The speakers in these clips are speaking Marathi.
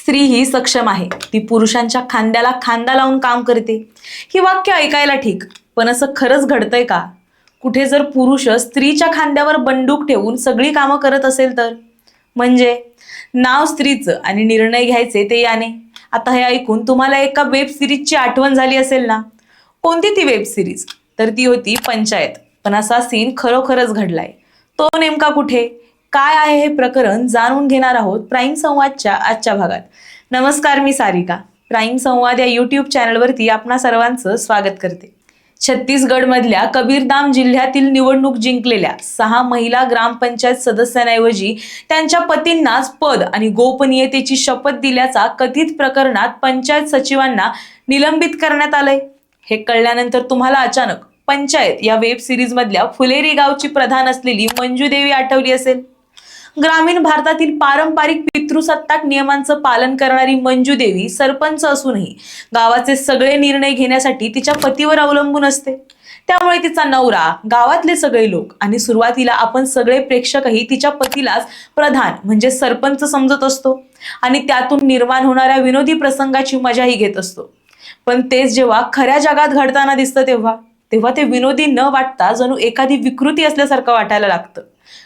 स्त्री ही सक्षम आहे. ती पुरुषांच्या खांद्याला खांदा लावून काम करते. ही वाक्य ऐकायला ठीक पण असं खरंच घडतंय का? कुठे जर पुरुष स्त्रीच्या खांद्यावर बंदूक ठेवून सगळी कामं करत असेल तर? म्हणजे? नाव स्त्रीचं आणि निर्णय घ्यायचे ते याने. आता हे ऐकून तुम्हाला एका वेब सिरीजची आठवण झाली असेल ना? कोणती ती वेब सिरीज? तर ती होती पंचायत. पण असा सीन खरोखरच घडलाय. तो नेमका कुठे? काय आहे हे प्रकरण जाणून घेणार आहोत प्राईम संवादच्या आजच्या भागात. नमस्कार मी सारिका. प्राईम संवाद या युट्यूब चॅनलवरती आपणा सर्वांचं स्वागत करते. छत्तीसगडमधल्या कबीरधाम जिल्ह्यातील निवडणूक जिंकलेल्या सहा महिला ग्रामपंचायत सदस्यांऐवजी त्यांच्या पतींनाच पद आणि गोपनीयतेची शपथ दिल्याचा कथित प्रकरणात पंचायत सचिवांना निलंबित करण्यात आलंय. हे कळल्यानंतर तुम्हाला अचानक पंचायत या वेब सिरीज मधल्या फुलेरी गावची प्रधान असलेली मंजू देवी आठवली असेल. ग्रामीण भारतातील पारंपरिक पितृसत्ताक नियमांचं पालन करणारी मंजू देवी सरपंच असूनही गावाचे सगळे निर्णय घेण्यासाठी तिच्या पतीवर अवलंबून असते. त्यामुळे तिचा नवरा गावातले सगळे लोक आणि सुरुवातीला आपण सगळे प्रेक्षकही तिच्या पतीलाच प्रधान म्हणजे सरपंच समजत असतो आणि त्यातून निर्माण होणाऱ्या विनोदी प्रसंगाची मजाही घेत असतो. पण तेच जेव्हा खऱ्या जगात घडताना दिसतं तेव्हा तेव्हा ते विनोदी न वाटता जणू एखादी विकृती असल्यासारखं वाटायला लागतं.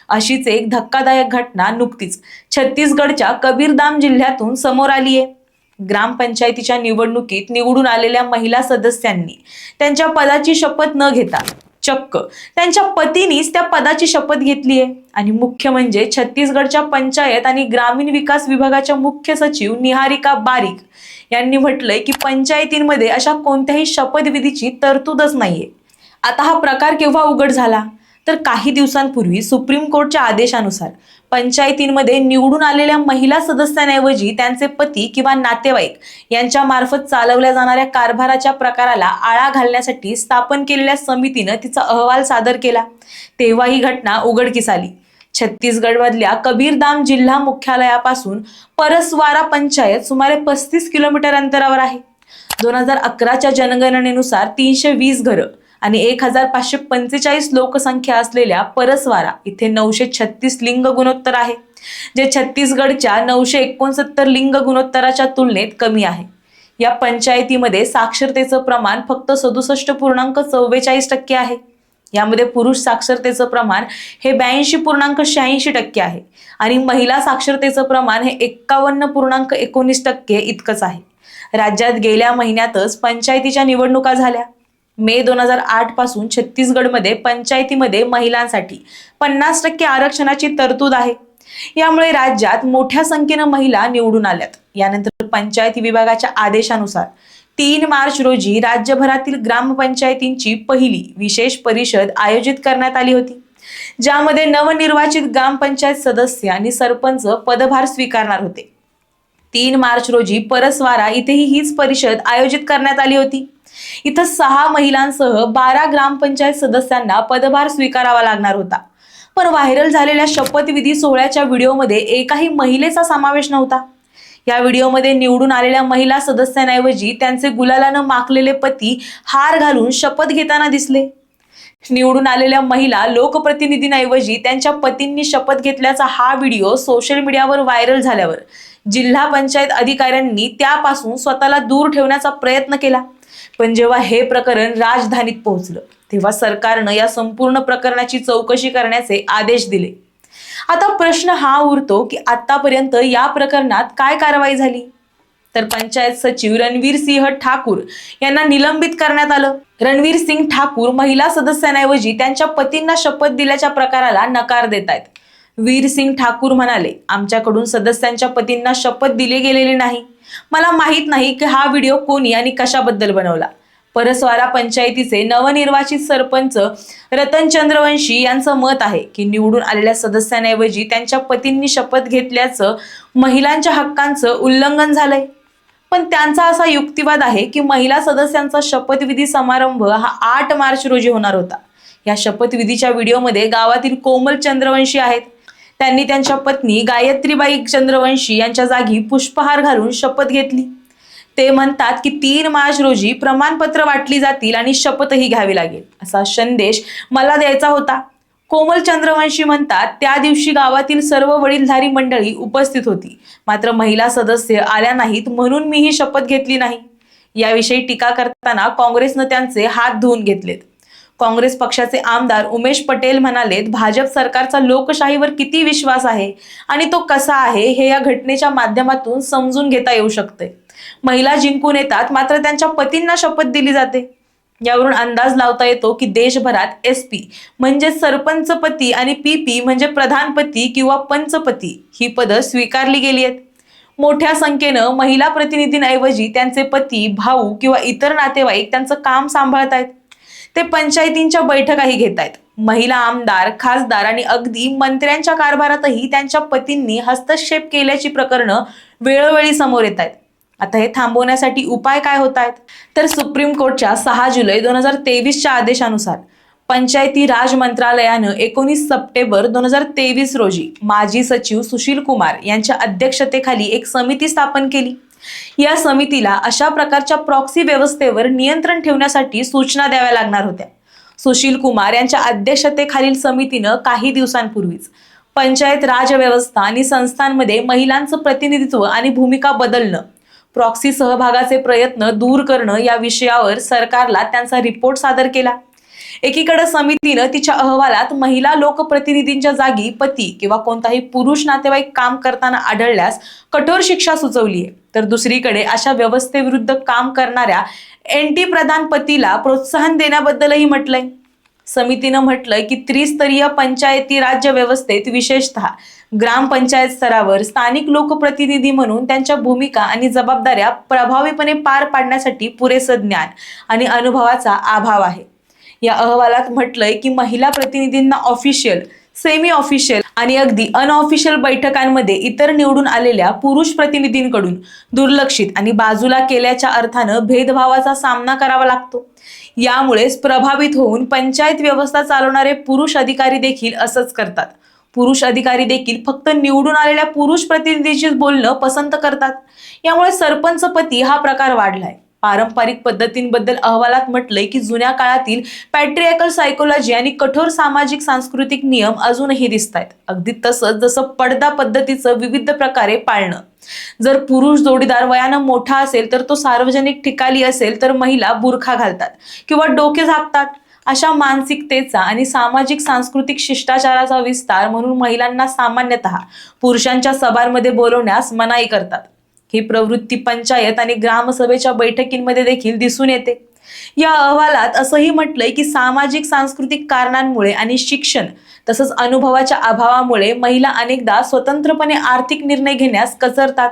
अशीच एक धक्कादायक घटना नुकतीच छत्तीसगडच्या कबीरदाम जिल्ह्यातून समोर आली आहे. ग्रामपंचायतीच्या निवडणुकीत निवडून आलेल्या महिला सदस्यांनी त्यांच्या पदाची शपथ न घेता चक्क त्यांच्या पतीनीच त्या पदाची शपथ घेतली आहे. आणि मुख्य म्हणजे छत्तीसगडच्या पंचायत आणि ग्रामीण विकास विभागाच्या मुख्य सचिव निहारिका बारीक यांनी म्हटलंय की पंचायतींमध्ये अशा कोणत्याही शपथविधीची तरतूदच नाहीये. आता हा प्रकार केव्हा उघड झाला? तर काही दिवसांपूर्वी सुप्रीम कोर्टच्या आदेशानुसार पंचायतींमध्ये निवडून आलेल्या महिला सदस्यांऐवजी त्यांचे पती किंवा नातेवाईक यांच्या मार्फत चालवल्या जाणाऱ्या कारभाराच्या प्रकाराला आळा घालण्यासाठी स्थापन केलेल्या समितीनं तिचा अहवाल सादर केला. तेव्हा ही घटना उघडकीस आली. छत्तीसगडमधल्या कबीरधाम जिल्हा मुख्यालयापासून परसवारा पंचायत सुमारे पस्तीस किलोमीटर अंतरावर आहे. दोन हजार अकराच्या जनगणनेनुसार तीनशे वीस घरं आणि एक हजार पाचशे पंचेचाळीस लोकसंख्या असलेल्या परसवारा इथे नऊशे छत्तीस लिंग गुणोत्तर आहे जे छत्तीसगडच्या नऊशे एकोणसत्तर लिंग गुणोत्तराच्या तुलनेत कमी आहे. या पंचायतीमध्ये साक्षरतेचं प्रमाण फक्त सदुसष्ट पूर्णांक चव्वेचाळीस टक्के आहे. यामध्ये पुरुष साक्षरतेचं प्रमाण हे ब्याऐंशी पूर्णांक शहाऐंशी टक्के आहे आणि महिला साक्षरतेचं प्रमाण हे एक्कावन्न पूर्णांक एकोणीस टक्के इतकंच आहे. राज्यात गेल्या महिन्यातच पंचायतीच्या निवडणुका झाल्या. मे दोन हजार आठपासून छत्तीसगडमध्ये पंचायतीमध्ये महिलांसाठी पन्नास टक्के आरक्षणाची तरतूद आहे. यामुळे राज्यात मोठ्या संख्येनं महिला निवडून आल्यात. यानंतर पंचायती विभागाच्या आदेशानुसार तीन मार्च रोजी राज्यभरातील ग्रामपंचायतींची पहिली विशेष परिषद आयोजित करण्यात आली होती. ज्यामध्ये नवनिर्वाचित ग्रामपंचायत सदस्य आणि सरपंच पदभार स्वीकारणार होते. तीन मार्च रोजी परसवारा इथेही हीच परिषद आयोजित करण्यात आली होती. इथं सहा महिलांसह बारा ग्रामपंचायत सदस्यांना पदभार स्वीकारावा लागणार होता. पण व्हायरल झालेल्या शपथविधी सोहळ्याच्या व्हिडिओमध्ये एकाही महिलेचा समावेश नव्हता. या व्हिडिओमध्ये निवडून आलेल्या महिला सदस्यांऐवजी त्यांचे गुलालानं माखलेले पती हार घालून शपथ घेताना दिसले. निवडून आलेल्या महिला लोकप्रतिनिधींऐवजी त्यांच्या पतींनी शपथ घेतल्याचा हा व्हिडिओ सोशल मीडियावर व्हायरल झाल्यावर जिल्हा पंचायत अधिकाऱ्यांनी त्यापासून स्वतःला दूर ठेवण्याचा प्रयत्न केला. पण जेव्हा हे प्रकरण राजधानीत पोहोचलं तेव्हा सरकारनं या संपूर्ण प्रकरणाची चौकशी करण्याचे आदेश दिले. आता प्रश्न हा उरतो की आतापर्यंत या प्रकरणात काय कारवाई झाली? तर पंचायत सचिव रणवीर सिंह ठाकूर यांना निलंबित करण्यात आलं. रणवीर सिंग ठाकूर महिला सदस्यांऐवजी त्यांच्या पतींना शपथ दिल्याच्या प्रकाराला नकार देत आहेत वीर सिंग ठाकूर म्हणाले आमच्याकडून सदस्यांच्या पतींना शपथ दिली गेलेली नाही. मला माहीत नाही की हा व्हिडिओ कोणी आणि कशाबद्दल बनवला. परसवारा पंचायतीचे नवनिर्वाचित सरपंच रतन चंद्रवंशी यांचं मत आहे की निवडून आलेल्या सदस्यांऐवजी त्यांच्या पतींनी शपथ घेतल्याचं महिलांच्या हक्कांचं उल्लंघन झालंय. पण त्यांचा असा युक्तिवाद आहे की महिला सदस्यांचा शपथविधी समारंभ हा आठ मार्च रोजी होणार होता. या शपथविधीच्या व्हिडिओमध्ये गावातील कोमल चंद्रवंशी आहेत. त्यांनी त्यांच्या पत्नी गायत्रीबाई चंद्रवंशी यांच्या जागी पुष्पहार घालून शपथ घेतली. ते म्हणतात की तीन मार्च रोजी प्रमाणपत्र वाटली जातील आणि शपथही घ्यावी लागेल. असा संदेश मला द्यायचा होता. कोमल चंद्रवंशी म्हणतात त्या दिवशी गावातील सर्व वडीलधारी मंडळी उपस्थित होती. मात्र महिला सदस्य आल्या नाहीत म्हणून मी ही शपथ घेतली नाही. याविषयी टीका करताना काँग्रेसनं त्यांचे हात धुवून घेतलेत. काँग्रेस पक्षाचे आमदार उमेश पटेल म्हणालेत भाजप सरकारचा लोकशाहीवर किती विश्वास आहे आणि तो कसा आहे हे या घटनेच्या माध्यमातून समजून घेता येऊ शकते महिला जिंकून येतात मात्र त्यांच्या पतींना शपथ दिली जाते. यावरून अंदाज लावता येतो की देशभरात एस पी म्हणजे सरपंच पती आणि पी पी म्हणजे प्रधानपती किंवा पंचपती ही पदं स्वीकारली गेली आहेत. मोठ्या संख्येनं महिला प्रतिनिधींऐवजी त्यांचे पती भाऊ किंवा इतर नातेवाईक त्यांचं काम सांभाळत आहेत. ते पंचायतींच्या बैठकाही घेत आहेत. महिला आमदार खासदार आणि अगदी मंत्र्यांच्या कारभारातही त्यांच्या पतींनी हस्तक्षेप केल्याची प्रकरणं वेळोवेळी समोर येत आहेत. आता हे थांबवण्यासाठी उपाय काय होत आहेत? तर सुप्रीम कोर्टच्या सहा जुलै दोन हजार तेवीसच्या आदेशानुसार पंचायती राज मंत्रालयानं एकोणीस सप्टेंबर दोन हजार तेवीस रोजी माजी सचिव सुशील कुमार यांच्या अध्यक्षतेखाली एक समिती स्थापन केली. या समितीला अशा प्रकारच्या प्रॉक्सी व्यवस्थेवर नियंत्रण ठेवण्यासाठी सूचना द्याव्या लागणार होत्या. सुशील कुमार यांच्या अध्यक्षतेखालील समितीनं काही दिवसांपूर्वीच पंचायत राज व्यवस्था आणि संस्थांमध्ये महिलांचं प्रतिनिधित्व आणि भूमिका बदलणं प्रॉक्सी सहभागाचे प्रयत्न दूर करणं या विषयावर सरकारला त्यांचा रिपोर्ट सादर केला. एकीकडे समितीनं तिच्या अहवालात महिला लोकप्रतिनिधींच्या जागी पती किंवा कोणताही पुरुष नातेवाईक काम करताना आढळल्यास कठोर शिक्षा सुचवली आहे तर दुसरीकडे अशा व्यवस्थेविरुद्ध काम करणाऱ्या एनटी प्रधान पतीला प्रोत्साहन देण्याबद्दलही म्हटलंय. समितीनं म्हटलंय की त्रिस्तरीय पंचायती राज्य व्यवस्थेत विशेषतः ग्रामपंचायत स्तरावर स्थानिक लोकप्रतिनिधी म्हणून त्यांच्या भूमिका आणि जबाबदाऱ्या प्रभावीपणे पार पाडण्यासाठी पुरेसं ज्ञान आणि अनुभवाचा अभाव आहे. या अहवालात म्हटलंय की महिला प्रतिनिधींना ऑफिशियल सेमी ऑफिशियल आणि अगदी अनऑफिशियल बैठकांमध्ये इतर निवडून आलेल्या पुरुष प्रतिनिधींकडून दुर्लक्षित आणि बाजूला केल्याच्या अर्थानं भेदभावाचा सामना करावा लागतो. यामुळेच प्रभावित होऊन पंचायत व्यवस्था चालवणारे पुरुष अधिकारी देखील असंच करतात. पुरुष अधिकारी देखील फक्त निवडून आलेल्या पुरुष प्रतिनिधीशीच बोलणं पसंत करतात. यामुळे सरपंच पती हा प्रकार वाढलाय. पारंपरिक पद्धतींबद्दल अहवालात म्हटलंय की जुन्या काळातील पॅट्रियाकल सायकोलॉजी आणि कठोर सामाजिक सांस्कृतिक नियम अजूनही दिसत आहेत अगदी तसंच जसं पडदा पद्धतीचं विविध प्रकारे पाळणं. जर पुरुष जोडीदार वयानं मोठा असेल तर तो सार्वजनिक ठिकाणी असेल तर महिला बुरखा घालतात किंवा डोके झाकतात. अशा मानसिकतेचा आणि सामाजिक सांस्कृतिक शिष्टाचाराचा विस्तार म्हणून महिलांना सामान्यतः पुरुषांच्या सभांमध्ये बोलवण्यास मनाई करतात. ही प्रवृत्ती पंचायत आणि ग्रामसभेच्या बैठकींमध्ये देखील दिसून येते. या अहवालात असंही म्हटलंय की सामाजिक सांस्कृतिक कारणांमुळे आणि शिक्षण तसंच अनुभवाच्या अभावामुळे महिला अनेकदा स्वतंत्रपणे आर्थिक निर्णय घेण्यास कचरतात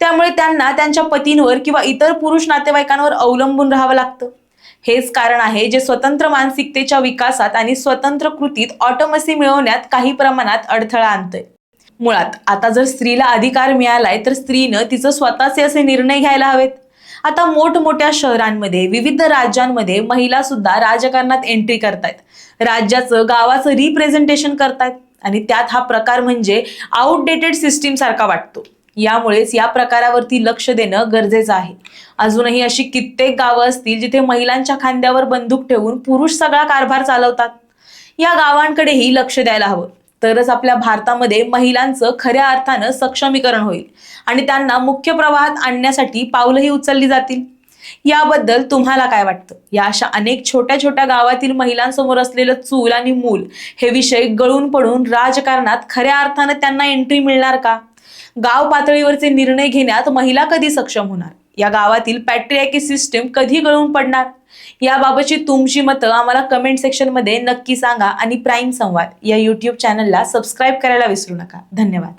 त्यामुळे त्यांना त्यांच्या पतींवर किंवा इतर पुरुष नातेवाईकांवर अवलंबून राहावं लागतं. हेच कारण आहे जे स्वतंत्र मानसिकतेच्या विकासात आणि स्वतंत्र कृतीत ऑटोमसी मिळवण्यात काही प्रमाणात अडथळा आणतंय. मुळात आता जर स्त्रीला अधिकार मिळालाय तर स्त्रीनं तिचं स्वतःचे असे निर्णय घ्यायला हवेत. आता मोठमोठ्या शहरांमध्ये विविध राज्यांमध्ये महिला सुद्धा राजकारणात एंट्री करतायत. राज्याचं गावाचं रिप्रेझेंटेशन करतायत. आणि त्यात हा प्रकार म्हणजे आउटडेटेड सिस्टीम सारखा वाटतो. यामुळेच या प्रकारावरती लक्ष देणं गरजेचं आहे. अजूनही अशी कित्येक गावं असतील जिथे महिलांच्या खांद्यावर बंदूक ठेवून पुरुष सगळा कारभार चालवतात. या गावांकडेही लक्ष द्यायला हवं. तरच आपल्या भारतामध्ये महिलांचं खऱ्या अर्थानं सक्षमीकरण होईल आणि त्यांना मुख्य प्रवाहात आणण्यासाठी पावलंही उचलली जातील. याबद्दल तुम्हाला काय वाटतं? या अशा अनेक छोट्या छोट्या गावातील महिलांसमोर असलेलं चूल आणि मूल हे विषय गळून पडून राजकारणात खऱ्या अर्थानं त्यांना एंट्री मिळणार का? गाव पातळीवरचे निर्णय घेण्यात महिला कधी सक्षम होणार? या गावातील पॅट्रियाकी सिस्टीम कधी गळून पडणार? याबाबतची तुमची मतं आम्हाला कमेंट सेक्शनमध्ये नक्की सांगा आणि प्राईम संवाद या यूट्यूब चॅनलला सबस्क्राईब करायला विसरू नका. धन्यवाद.